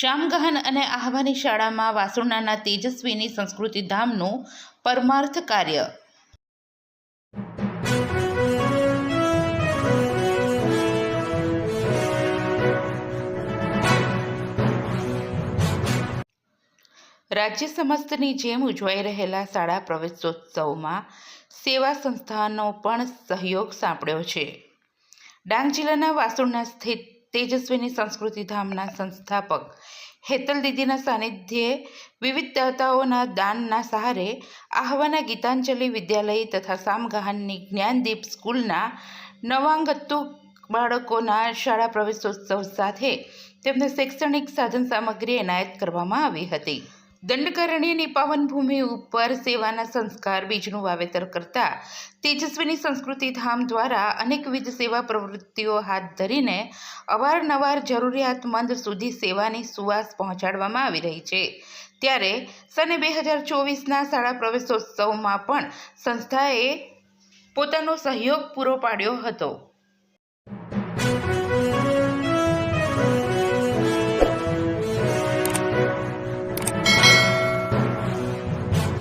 શ્યામગહન અને આહવાની શાળામાં વાસુણાના તેજસ્વીની સંસ્કૃતિ ધામનું પરમાર્થ કાર્ય. રાજ્ય સમસ્તની જેમ ઉજવાઈ રહેલા શાળા પ્રવેશોત્સવમાં સેવા સંસ્થાનો પણ સહયોગ સાંપડ્યો છે. ડાંગ જિલ્લાના વાસુરણા સ્થિત તેજસ્વીની સંસ્કૃતિ ધામના સંસ્થાપક. હેતલ દીદીના સાનિધ્યે વિવિધ દાતાઓના દાનના સહારે આહવાના ગીતાંજલિ વિદ્યાલય તથા સામગહાનની જ્ઞાનદીપ સ્કૂલના નવાંગતુ બાળકોના શાળા પ્રવેશોત્સવ સાથે તેમને શૈક્ષણિક સાધન સામગ્રી એનાયત કરવામાં આવી હતી. દંડકારણ્યની પાવનભૂમિ ઉપર સેવાના સંસ્કાર, બીજનું વાવેતર કરતા તેજસ્વીની સંસ્કૃતિ ધામ દ્વારા અનેકવિધ સેવા પ્રવૃત્તિઓ હાથ ધરીને અવારનવાર જરૂરિયાતમંદ સુધી સેવાની સુવાસ પહોંચાડવામાં આવી રહી છે. ત્યારે સને બે હજાર ચોવીસના શાળા પ્રવેશોત્સવમાં પણ સંસ્થાએ પોતાનો સહયોગ પૂરો પાડ્યો હતો.